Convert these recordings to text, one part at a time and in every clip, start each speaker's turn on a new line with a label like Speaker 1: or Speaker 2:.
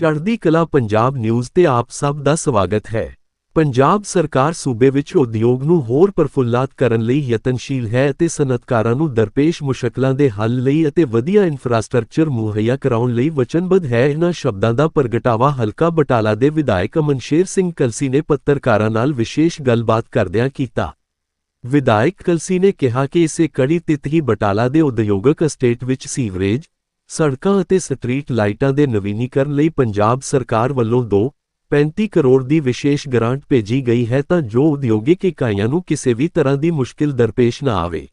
Speaker 1: ਚੜ੍ਹਦੀ ਕਲਾ ਪੰਜਾਬ ਨਿਊਜ਼ ਤੇ ਆਪ ਸਭ ਦਾ ਸਵਾਗਤ ਹੈ। ਪੰਜਾਬ ਸਰਕਾਰ ਸੂਬੇ ਵਿੱਚ ਉਦਯੋਗ ਨੂੰ ਹੋਰ ਪ੍ਰਫੁੱਲਾਤ ਕਰਨ ਲਈ ਯਤਨਸ਼ੀਲ ਹੈ ਅਤੇ ਸਨਅਤਕਾਰਾਂ ਨੂੰ ਦਰਪੇਸ਼ ਮੁਸ਼ਕਲਾਂ ਦੇ ਹੱਲ ਲਈ ਅਤੇ ਵਧੀਆ ਇਨਫਰਾਸਟ੍ਰਕਚਰ ਮੁਹੱਈਆ ਕਰਾਉਣ ਲਈ ਵਚਨਬੱਧ ਹੈ। ਇਹਨਾਂ ਸ਼ਬਦਾਂ ਦਾ ਪ੍ਰਗਟਾਵਾ ਹਲਕਾ ਬਟਾਲਾ ਦੇ ਵਿਧਾਇਕ ਅਮਨਸ਼ੇਰ ਸਿੰਘ ਕਲਸੀ ਨੇ ਪੱਤਰਕਾਰਾਂ ਨਾਲ ਵਿਸ਼ੇਸ਼ ਗੱਲਬਾਤ ਕਰਦਿਆਂ ਕੀਤਾ। ਵਿਧਾਇਕ ਕਲਸੀ ਨੇ ਕਿਹਾ ਕਿ ਇਸੇ ਕੜੀ ਤਿਤ ਹੀ ਬਟਾਲਾ ਦੇ ਉਦਯੋਗਿਕ ਅਸਟੇਟ ਵਿੱਚ ਸੀਵਰੇਜ ਸੜਕਾਂ ਅਤੇ ਸਟਰੀਟ ਲਾਈਟਾਂ ਦੇ ਨਵੀਨੀਕਰਨ ਲਈ ਪੰਜਾਬ ਸਰਕਾਰ ਵੱਲੋਂ 2.35 ਕਰੋੜ ਦੀ ਵਿਸ਼ੇਸ਼ ਗ੍ਰਾਂਟ ਭੇਜੀ ਗਈ ਹੈ ਤਾਂ ਜੋ ਉਦਯੋਗਿਕ ਇਕਾਈਆਂ ਨੂੰ ਕਿਸੇ ਵੀ ਤਰ੍ਹਾਂ ਦੀ ਮੁਸ਼ਕਿਲ ਦਰਪੇਸ਼ ਨਾ ਆਵੇ।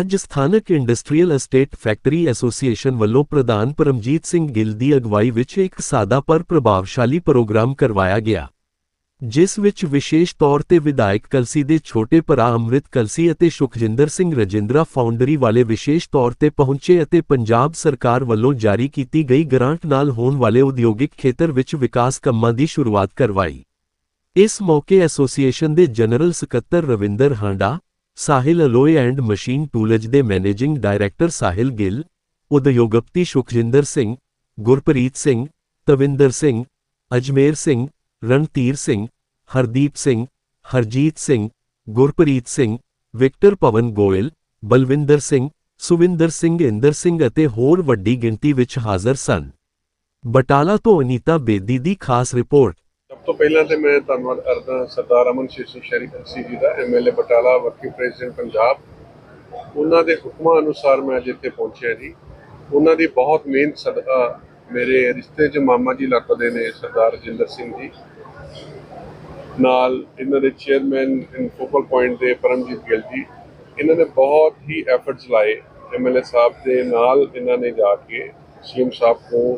Speaker 1: ਅੱਜ ਸਥਾਨਕ ਇੰਡਸਟਰੀਅਲ ਅਸਟੇਟ ਫੈਕਟਰੀ ਐਸੋਸੀਏਸ਼ਨ ਵੱਲੋਂ ਪ੍ਰਧਾਨ ਪਰਮਜੀਤ ਸਿੰਘ ਗਿੱਲ ਦੀ ਅਗਵਾਈ ਵਿੱਚ ਇੱਕ ਸਾਦਾ ਪਰ ਪ੍ਰਭਾਵਸ਼ਾਲੀ ਪ੍ਰੋਗਰਾਮ ਕਰਵਾਇਆ ਗਿਆ। ਜਿਸ ਵਿੱਚ ਵਿਸ਼ੇਸ਼ ਤੌਰ ਤੇ ਵਿਧਾਇਕ ਕਲਸੀ ਦੇ ਛੋਟੇ ਭਰਾ ਅੰਮ੍ਰਿਤ ਕਲਸੀ ਅਤੇ ਸੁਖਜਿੰਦਰ ਸਿੰਘ ਰਜਿੰਦਰਾ ਫਾਊਂਡਰੀ ਵਾਲੇ ਵਿਸ਼ੇਸ਼ ਤੌਰ ਤੇ ਪਹੁੰਚੇ ਅਤੇ ਪੰਜਾਬ ਸਰਕਾਰ ਵੱਲੋਂ ਜਾਰੀ ਕੀਤੀ ਗਈ ਗ੍ਰਾਂਟ ਨਾਲ ਹੋਣ ਵਾਲੇ ਉਦਯੋਗਿਕ ਖੇਤਰ ਵਿੱਚ ਵਿਕਾਸ ਕੰਮਾਂ ਦੀ ਸ਼ੁਰੂਆਤ ਕਰਵਾਈ। ਇਸ ਮੌਕੇ ਐਸੋਸੀਏਸ਼ਨ ਦੇ ਜਨਰਲ ਸਕੱਤਰ Ravinder Handa, Sahil alloy and machine tools ਦੇ ਮੈਨੇਜਿੰਗ ਡਾਇਰੈਕਟਰ ਸਾਹਿਲ ਗਿੱਲ, ਉਦਯੋਗਪਤੀ ਸੁਖਜਿੰਦਰ ਸਿੰਘ, ਗੁਰਪ੍ਰੀਤ ਸਿੰਘ, ਤਵਿੰਦਰ ਸਿੰਘ, ਅਜਮੇਰ ਸਿੰਘ, ਰਣਧੀਰ ਸਿੰਘ ਹਰਦੀਪ ਸਿੰਘ, ਹਰਜੀਤ ਸਿੰਘ, ਗੁਰਪ੍ਰੀਤ ਸਿੰਘ, ਵਿਕਟਰ ਪਵਨ ਗੋਇਲ, ਬਲਵਿੰਦਰ ਸਿੰਘ, ਸੁਵਿੰਦਰ ਸਿੰਘ, ਇੰਦਰ ਸਿੰਘ ਅਤੇ ਹੋਰ ਵੱਡੀ ਗਿਣਤੀ ਵਿੱਚ ਹਾਜ਼ਰ ਸਨ। ਬਟਾਲਾ ਤੋਂ ਅਨੀਤਾ ਬੇਦੀ ਦੀ ਖਾਸ ਰਿਪੋਰਟ।
Speaker 2: ਸਭ ਤੋਂ ਪਹਿਲਾਂ ਤੇ ਮੈਂ ਧੰਨਵਾਦ ਕਰਦਾ ਸਰਦਾਰ ਅਮਨ ਸ਼ੇਰ ਸਿੰਘ ਸੀ ਜੀ ਦਾ MLA Batala working president Punjab. ਉਹਨਾਂ ਦੇ ਹੁਕਮਾਂ ਅਨੁਸਾਰ ਮੈਂ ਅੱਜ ਇੱਥੇ ਪਹੁੰਚਿਆ ਜੀ। ਉਹਨਾਂ ਦੀ ਬਹੁਤ ਮਿਹਨਤ ਸਦਕਾ ਮੇਰੇ ਰਿਸ਼ਤੇ 'ਚ ਮਾਮਾ ਜੀ ਲੱਗਦੇ ਨੇ ਸਰਦਾਰ ਰਜਿੰਦਰ ਸਿੰਘ ਜੀ। ਨਾਲ ਇਹਨਾਂ ਦੇ ਚੇਅਰਮੈਨ ਇਨ ਫੋਕਲ ਪੁਆਇੰਟ ਦੇ ਪਰਮਜੀਤ ਗਿੱਲ ਜੀ, ਇਹਨਾਂ ਨੇ ਬਹੁਤ ਹੀ ਐਫਰਟਸ ਲਾਏ ਐਮਐਲਏ ਸਾਹਿਬ ਦੇ ਨਾਲ ਇਹਨਾਂ ਨੇ ਜਾ ਕੇ ਸੀਐਮ ਸਾਹਿਬ ਤੋਂ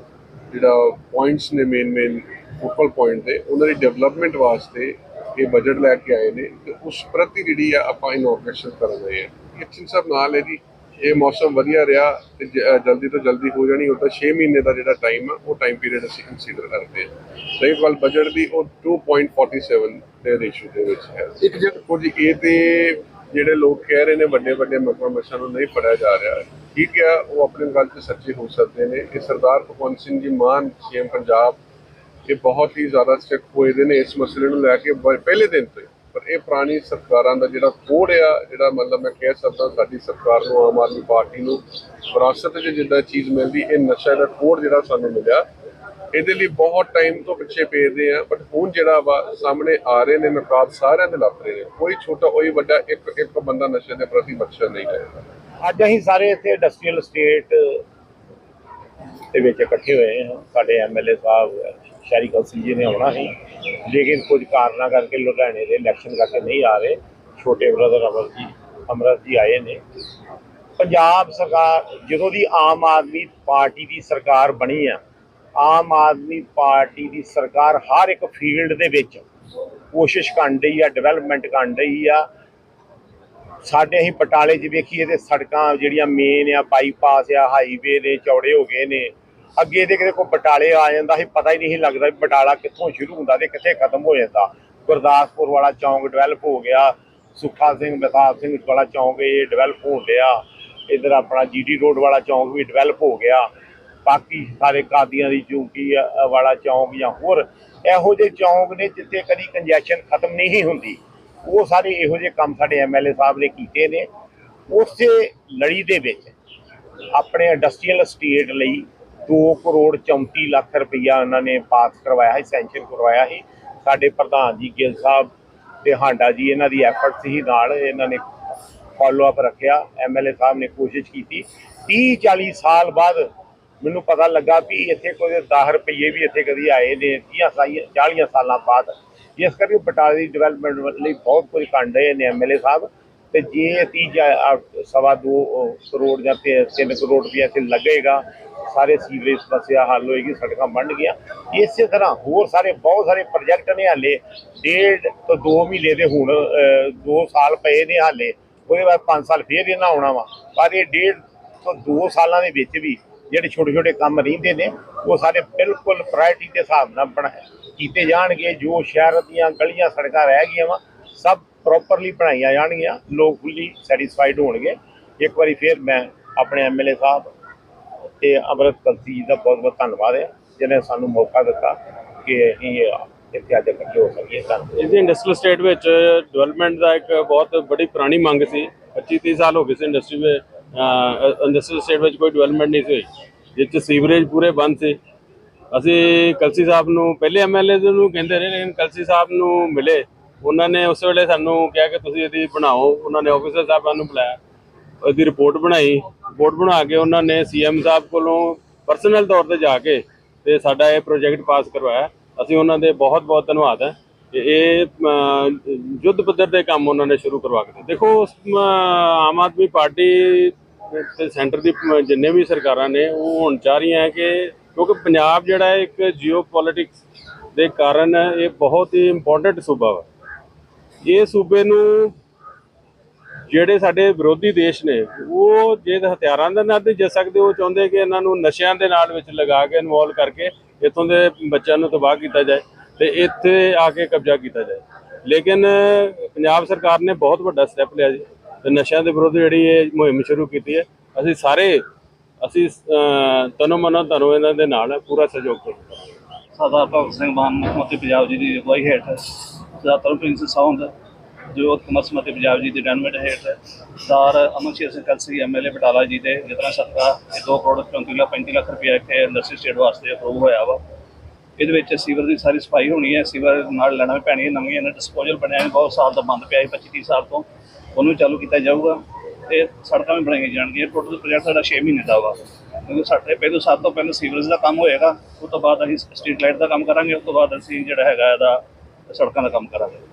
Speaker 2: ਜਿਹੜਾ ਪੁਆਇੰਟਸ ਨੇ ਮੇਨ ਮੇਨ ਫੋਕਲ ਪੁਆਇੰਟ ਦੇ ਉਹਨਾਂ ਦੀ ਡਿਵੈਲਪਮੈਂਟ ਵਾਸਤੇ ਇਹ ਬਜਟ ਲੈ ਕੇ ਆਏ ਨੇ ਤੇ ਉਸ ਪ੍ਰਤੀ ਜਿਹੜੀ ਆ ਆਪਾਂ ਇਨੋਗ੍ਰੇਸ਼ਨ ਕਰ ਰਹੇ ਹਾਂ ਕਿਚਨ ਸਾਹਿਬ ਨਾਲ ਹੈ ਜੀ। ਇਹ ਮੌਸਮ ਵਧੀਆ ਰਿਹਾ ਤੇ ਜਲਦੀ ਤੋਂ ਜਲਦੀ ਹੋ ਜਾਣੀ ਉਹ ਤਾਂ 6 ਮਹੀਨੇ ਦਾ ਜਿਹੜਾ ਟਾਈਮ ਆ ਉਹ ਟਾਈਮ ਪੀਰੀਅਡ ਅਸੀਂ ਕੰਸੀਡਰ ਕਰਦੇ ਹਾਂ। ਰਹੀ ਗੱਲ ਬਜਟ ਦੀ ਉਹ 2.47 ਦੇ ਰੇਸ਼ੋ ਦੇ ਵਿੱਚ ਹੈ। ਇੱਕ ਜਿਹੜਾ ਕੁਝ ਇਹ ਤੇ ਜਿਹੜੇ ਲੋਕ ਕਹਿ ਰਹੇ ਨੇ ਵੱਡੇ ਵੱਡੇ ਮਕਮਸ਼ਾਂ ਨੂੰ ਨਹੀਂ ਫੜਿਆ ਜਾ ਰਿਹਾ। ਠੀਕ ਆ ਉਹ ਆਪਣੀ ਗੱਲ 'ਚ ਸੱਚੇ ਹੋ ਸਕਦੇ ਨੇ। ਇਹ ਸਰਦਾਰ ਭਗਵੰਤ ਸਿੰਘ ਜੀ ਮਾਨ ਸੀਐਮ ਪੰਜਾਬ ਇਹ ਬਹੁਤ ਹੀ ਜ਼ਿਆਦਾ ਸਟ੍ਰਿਕਟ ਹੋਏ ਦੇ ਨੇ ਇਸ ਮਸਲੇ ਨੂੰ ਲੈ ਕੇ ਪਹਿਲੇ ਦਿਨ ਤੋਂ ਹੀ। ਪਰ ਇਹ ਪੁਰਾਣੀ ਸਰਕਾਰਾਂ ਦਾ ਜਿਹੜਾ ਕੋਡ ਆ, ਜਿਹੜਾ ਮਤਲਬ ਮੈਂ ਕਹਿ ਸਕਦਾ ਸਾਡੀ ਸਰਕਾਰ ਨੂੰ, ਆਮ ਆਦਮੀ ਪਾਰਟੀ ਨੂੰ ਵਿਰਾਸਤ 'ਚ ਜਿੱਦਾਂ ਚੀਜ਼ ਮਿਲਦੀ, ਇਹ ਨਸ਼ਾ ਦਾ ਕੋਡ ਜਿਹੜਾ ਸਾਨੂੰ ਮਿਲਿਆ। ਇਹਦੇ ਲਈ ਬਹੁਤ ਟਾਈਮ ਤੋਂ ਪਿੱਛੇ ਪੇਦੇ ਆ ਬਟ ਹੁਣ ਜਿਹੜਾ ਵਾ ਸਾਹਮਣੇ ਆ ਰਹੇ ਨੇ, ਨਕਾਬ ਸਾਰਿਆਂ ਦੇ ਲੱਭ ਰਹੇ ਨੇ। ਕੋਈ ਛੋਟਾ, ਕੋਈ ਵੱਡਾ, ਇੱਕ ਇੱਕ ਬੰਦਾ ਨਸ਼ੇ ਦੇ ਪ੍ਰਤੀ ਮੱਛਰ ਨਹੀਂ ਰਹੇਗਾ
Speaker 3: ਅੱਜ ਅਸੀਂ ਸਾਰੇ ਇੱਥੇ ਇੰਡਸਟਰੀਅਲ ਸਟੇਟ ਦੇ ਵਿੱਚ ਇਕੱਠੇ ਹੋਏ ਹਾਂ, ਸਾਡੇ ਐਮਐਲਏ ਸਾਹਿਬ ਸ਼ਹਿਰੀ ਕੌਂਸਲ ਜੀ ਨੇ ਆਉਣਾ ਸੀ। ਲੇਕਿਨ ਕੁਝ ਕਾਰਨਾਂ ਕਰਕੇ ਲੁਧਿਆਣੇ ਦੇ ਇਲੈਕਸ਼ਨ ਕਰਕੇ ਨਹੀਂ ਆ ਰਹੇ। ਛੋਟੇ ਬ੍ਰਦਰ ਅਮਰ ਜੀ ਅਮਰਤ ਜੀ ਆਏ ਨੇ। ਪੰਜਾਬ ਸਰਕਾਰ, ਜਦੋਂ ਦੀ ਆਮ ਆਦਮੀ ਪਾਰਟੀ ਦੀ ਸਰਕਾਰ ਬਣੀ ਆ, ਆਮ ਆਦਮੀ ਪਾਰਟੀ ਦੀ ਸਰਕਾਰ ਹਰ ਇੱਕ ਫੀਲਡ ਦੇ ਵਿੱਚ ਕੋਸ਼ਿਸ਼ ਕਰਨ ਰਹੀ ਆ ਡਿਵੈਲਪਮੈਂਟ ਕਰ ਰਹੀ ਆ। ਸਾਡੇ ਅਸੀਂ ਪਟਾਲੇ 'ਚ ਵੇਖੀਏ ਤੇ ਸੜਕਾਂ ਜਿਹੜੀਆਂ ਮੇਨ ਆ ਬਾਈਪਾਸ ਆ ਹਾਈਵੇ ਨੇ, ਚੌੜੇ ਹੋ ਗਏ ਨੇ। ਅੱਗੇ ਦੇ ਕਿਤੇ ਕੋਈ ਬਟਾਲੇ ਆ ਜਾਂਦਾ ਸੀ, ਪਤਾ ਹੀ ਨਹੀਂ ਲੱਗਦਾ ਵੀ ਬਟਾਲਾ ਕਿੱਥੋਂ ਸ਼ੁਰੂ ਹੁੰਦਾ ਤੇ ਕਿੱਥੇ ਖਤਮ ਹੋ ਜਾਂਦਾ। ਗੁਰਦਾਸਪੁਰ ਵਾਲਾ ਚੌਂਕ ਡਿਵੈਲਪ ਹੋ ਗਿਆ, ਸੁੱਖਾ ਸਿੰਘ ਮਹਿਤਾਬ ਸਿੰਘ ਵਾਲਾ ਚੌਂਕ ਇਹ ਡਿਵੈਲਪ ਹੋ ਗਿਆ ਇਧਰ ਆਪਣਾ ਜੀਡੀ ਰੋਡ ਵਾਲਾ ਚੌਂਕ ਵੀ ਡਿਵੈਲਪ ਹੋ ਗਿਆ। ਬਾਕੀ ਸਾਰੇ ਕਾਦੀਆਂ ਦੀ ਚੌਂਕੀ ਵਾਲਾ ਚੌਂਕ ਜਾਂ ਹੋਰ, ਇਹੋ ਜਿਹੇ ਚੌਂਕ ਨੇ ਜਿੱਥੇ ਕਦੀ ਕੰਜੈਸ਼ਨ ਖਤਮ ਨਹੀਂ ਹੁੰਦੀ। ਉਹ ਸਾਰੇ ਇਹੋ ਜਿਹੇ ਕੰਮ ਸਾਡੇ ਐਮਐਲਏ ਸਾਹਿਬ ਨੇ ਕੀਤੇ ਨੇ। ਉਸੇ ਲੜੀ ਦੇ ਵਿੱਚ ਆਪਣੇ ਇੰਡਸਟਰੀਅਲ ਸਟੇਟ ਲਈ 2 ਕਰੋੜ 34 ਲੱਖ ਰੁਪਈਆ ਉਹਨਾਂ ਨੇ ਪਾਸ ਕਰਵਾਇਆ ਹੈ ਸੈਂਕਸ਼ਨ ਕਰਵਾਇਆ ਸੀ। ਸਾਡੇ ਪ੍ਰਧਾਨ ਜੀ ਗਿੱਲ ਸਾਹਿਬ ਤੇ ਹਾਂਡਾ ਜੀ, ਇਹਨਾਂ ਦੀ ਐਫਰਟ ਸੀ ਨਾਲ ਇਹਨਾਂ ਨੇ ਫਾਲੋ ਅਪ ਰੱਖਿਆ ਐਮਐਲਏ ਸਾਹਿਬ ਨੇ ਕੋਸ਼ਿਸ਼ ਕੀਤੀ। 30 40 ਸਾਲ ਬਾਅਦ ਮੈਨੂੰ ਪਤਾ ਲੱਗਾ ਵੀ ਇੱਥੇ ਕੋਈ 10 ਰੁਪਏ ਵੀ ਇੱਥੇ ਕਦੀ ਆਏ ਨੇ 30 ਸਾਈ 40 ਸਾਲਾਂ ਬਾਅਦ। ਇਸ ਕਰਕੇ ਬਟਾਲੇ ਦੀ ਡਿਵੈਲਪਮੈਂਟ ਲਈ ਬਹੁਤ ਕੁਝ ਕਰਨ ਰਹੇ ਨੇ ਐਮਐਲਏ ਸਾਹਿਬ। ਤੇ ਜੇ ਤੀਜਾ ਸਵਾ ਦੋ ਕਰੋੜ ਜਾਂ 3 ਕਰੋੜ ਰੁਪਏ ਇੱਥੇ ਲੱਗੇਗਾ ਸਾਰੇ ਸੀਵਰੇਜ ਸਮੱਸਿਆ ਹੱਲ ਹੋਏਗੀ, ਸੜਕਾਂ ਬਣ ਗਈਆਂ। ਇਸੇ ਤਰ੍ਹਾਂ ਹੋਰ ਸਾਰੇ, ਬਹੁਤ ਸਾਰੇ ਪ੍ਰੋਜੈਕਟ ਨੇ ਹਾਲੇ। ਡੇਢ ਤੋਂ 2 ਮਹੀਨੇ ਦੇ ਹੁਣ 2 ਸਾਲ ਪਏ ਨੇ ਹਾਲੇ। ਉਹਦੇ ਬਾਅਦ 5 ਸਾਲ ਫੇਰ ਇਹਨਾਂ ਆਉਣਾ ਵਾ। ਪਰ ਇਹ ਡੇਢ ਤੋਂ 2 ਸਾਲਾਂ ਦੇ ਵਿੱਚ ਵੀ ਜਿਹੜੇ ਛੋਟੇ ਛੋਟੇ ਕੰਮ ਰਹਿੰਦੇ ਨੇ, ਉਹ ਸਾਰੇ ਬਿਲਕੁਲ ਪ੍ਰਾਇੋਰਟੀ ਦੇ ਹਿਸਾਬ ਨਾਲ ਬਣਾ ਕੀਤੇ ਜਾਣਗੇ। ਜੋ ਸ਼ਹਿਰ ਦੀਆਂ ਗਲੀਆਂ, ਸੜਕਾਂ ਰਹਿ ਗਈਆਂ ਵਾ, ਸਭ ਪ੍ਰੋਪਰਲੀ ਬਣਾਈਆਂ ਜਾਣਗੀਆਂ। ਲੋਕ ਫੁੱਲੀ ਸੈਟੀਸਫਾਈਡ ਹੋਣਗੇ। ਇੱਕ ਵਾਰੀ ਫੇਰ ਮੈਂ ਆਪਣੇ ਐਮਐਲਏ ਸਾਹਿਬ ਤੇ ਅਮਰਤ ਕਲਸੀ ਜੀ ਦਾ ਬਹੁਤ ਬਹੁਤ ਧੰਨਵਾਦ ਹੈ, ਜਿਹਨੇ ਸਾਨੂੰ ਮੌਕਾ ਦਿੱਤਾ ਕਿ ਅਸੀਂ ਇੱਥੇ ਅੱਜ ਇਕੱਠੇ ਹੋ ਸਕੀਏ। ਤਾਂ
Speaker 4: ਇਹਦੀ ਇੰਡਸਟਰੀਅਲ ਸਟੇਟ ਵਿੱਚ ਡਿਵੈਲਪਮੈਂਟ ਦਾ ਇੱਕ ਬਹੁਤ ਬੜੀ ਪੁਰਾਣੀ ਮੰਗ ਸੀ। 25 30 ਸਾਲ ਹੋ ਗਏ ਸੀ ਇੰਡਸਟਰੀ ਵਿੱਚ ਇੰਡਸਟਰੀਅਲ ਸਟੇਟ ਵਿੱਚ ਕੋਈ ਡਿਵੈਲਪਮੈਂਟ ਨਹੀਂ ਸੀ ਹੋਈ। ਜਿਸ 'ਚ ਸੀਵਰੇਜ ਪੂਰੇ ਬੰਦ ਸੀ। ਅਸੀਂ ਕਲਸੀ ਸਾਹਿਬ ਨੂੰ ਪਹਿਲੇ ਐਮਐਲਏ ਨੂੰ ਕਹਿੰਦੇ ਰਹੇ, ਲੇਕਿਨ ਕਲਸੀ ਸਾਹਿਬ ਨੂੰ ਮਿਲੇ। ਉਹਨਾਂ ਨੇ ਉਸ ਵੇਲੇ ਸਾਨੂੰ ਕਿਹਾ ਕਿ ਤੁਸੀਂ ਇਹਦੀ ਬਣਾਓ। ਉਹਨਾਂ ਨੇ ਆਫੀਸਰ ਸਾਹਿਬਾਂ ਨੂੰ ਬੁਲਾਇਆ। ਉਹਦੀ ਰਿਪੋਰਟ ਬਣਾਈ। ਰਿਪੋਰਟ ਬਣਾ ਕੇ ਉਹਨਾਂ ਨੇ ਸੀਐਮ ਸਾਹਿਬ ਕੋਲੋਂ ਪਰਸਨਲ ਤੌਰ ਤੇ ਜਾ ਕੇ ਤੇ ਸਾਡਾ ਇਹ ਪ੍ਰੋਜੈਕਟ ਪਾਸ ਕਰਵਾਇਆ। ਅਸੀਂ ਉਹਨਾਂ ਦੇ ਬਹੁਤ ਬਹੁਤ ਧੰਨਵਾਦ ਹੈ ਕਿ ਇਹ ਯੁੱਧ ਪੱਧਰ ਦੇ ਕੰਮ ਉਹਨਾਂ ਨੇ ਸ਼ੁਰੂ ਕਰਵਾ ਕੇ ਦੇਖੋ ਉਸ, ਆਮ ਆਦਮੀ ਪਾਰਟੀ ਤੇ ਸੈਂਟਰ ਦੀ ਜਿੰਨੇ ਵੀ ਸਰਕਾਰਾਂ ਨੇ ਉਹ ਹੁਣ ਚਾਹ ਰਹੀਆਂ ਹੈ ਕਿ ਕਿਉਂਕਿ ਪੰਜਾਬ ਜਿਹੜਾ ਹੈ ਇੱਕ ਜੀਓ ਪੋਲਿਟਿਕਸ ਦੇ ਕਾਰਨ ਇਹ ਬਹੁਤ ਹੀ ਇੰਪੋਰਟੈਂਟ ਸੂਬਾ ਵਾ। ਇਹ ਸੂਬੇ ਨੂੰ ਜਿਹੜੇ ਸਾਡੇ ਵਿਰੋਧੀ ਦੇਸ਼ ਨੇ, ਉਹ ਜੇ ਹਥਿਆਰਾਂ ਦੇ ਨਾਲ ਨਹੀਂ ਜਿੱਤ ਸਕਦੇ, ਉਹ ਚਾਹੁੰਦੇ ਕਿ ਇਹਨਾਂ ਨੂੰ ਨਸ਼ਿਆਂ ਦੇ ਨਾਲ ਵਿੱਚ ਲਗਾ ਕੇ ਇਨਵੋਲਵ ਕਰਕੇ ਇੱਥੋਂ ਦੇ ਬੱਚਿਆਂ ਨੂੰ ਤਬਾਹ ਕੀਤਾ ਜਾਏ ਤੇ ਇੱਥੇ ਆ ਕੇ ਕਬਜ਼ਾ ਕੀਤਾ ਜਾਏ। ਲੇਕਿਨ ਪੰਜਾਬ ਸਰਕਾਰ ਨੇ ਬਹੁਤ ਵੱਡਾ ਸਟੈਪ ਲਿਆ ਜੀ ਤੇ ਨਸ਼ਿਆਂ ਦੇ ਵਿਰੁੱਧ ਜਿਹੜੀ ਇਹ ਮੁਹਿੰਮ ਸ਼ੁਰੂ ਕੀਤੀ ਹੈ। ਅਸੀਂ ਸਾਰੇ, ਅਸੀਂ ਤਨੋ ਮਨੋ ਧਨੋ ਇਹਨਾਂ ਦੇ ਨਾਲ ਪੂਰਾ ਸਹਿਯੋਗ ਕਰਾਂਗੇ
Speaker 5: ਸਰਦਾਰ ਭਗਤ ਸਿੰਘ ਮਾਨ, ਮੁੱਖ ਮੰਤਰੀ ਪੰਜਾਬ ਜੀ ਦੀ ਅਗਵਾਈ ਹੇਠ, ਸਰਦਾਰ ਪ੍ਰਿੰਸ ਸਾਉਂਦ ਜੋ ਕਮਰਸ ਮੰਤਰੀ ਪੰਜਾਬ ਜੀ ਦੀ ਡੈਨਮਿਟ ਹੇਠ ਸਰਦਾਰ ਅਮਨਸ਼ੀਰ ਸਿੰਘ ਕਲਸੀ ਐਮਐਲਏ ਬਟਾਲਾ ਜੀ ਦੇ ਜਿਤਨਾ ਸਦਕਾ ਇਹ 2 ਕਰੋੜ 34 ਲੱਖ 35 ਲੱਖ ਰੁਪਏ ਇੱਥੇ ਇੰਡਸਟਰੀ ਸਟੇਟ ਵਾਸਤੇ ਅਪਰੂਵ ਹੋਇਆ ਵਾ। ਇਹਦੇ ਵਿੱਚ ਸੀਵਰ ਦੀ ਸਾਰੀ ਸਫ਼ਾਈ ਹੋਣੀ ਹੈ, ਸੀਵਰ ਨਾਲ ਲੈਣਾ ਵੀ ਪੈਣੀ ਹੈ, ਨਵੀਆਂ ਇਹਨਾਂ ਡਿਸਪੋਜ਼ਲ ਬਣਿਆ ਹੈ ਬਹੁਤ ਸਾਲ ਦਾ ਬੰਦ ਪਿਆ ਹੈ 25 30 ਸਾਲ ਤੋਂ, ਉਹਨੂੰ ਵੀ ਚਾਲੂ ਕੀਤਾ ਜਾਊਗਾ ਤੇ ਸੜਕਾਂ ਵੀ ਬਣਾਈਆਂ ਜਾਣਗੀਆਂ। ਟੋਟਲ ਪ੍ਰੋਜੈਕਟ ਸਾਡਾ 6 ਮਹੀਨੇ ਦਾ ਵਾ। ਕਿਉਂਕਿ ਸਾਡੇ ਪਹਿਲੋਂ ਸਭ ਤੋਂ ਪਹਿਲਾਂ ਸੀਵਰੇਜ ਦਾ ਕੰਮ ਹੋਏਗਾ ਉਸ ਤੋਂ ਬਾਅਦ ਅਸੀਂ ਸਟਰੀਟ ਲਾਈਟ ਦਾ ਕੰਮ ਕਰਾਂਗੇ ਉਸ ਤੋਂ ਬਾਅਦ ਅਸੀਂ ਜਿਹੜਾ ਹੈਗਾ ਇਹਦਾ ਸੜਕਾਂ ਦਾ ਕੰਮ ਕਰਾਂਗੇ।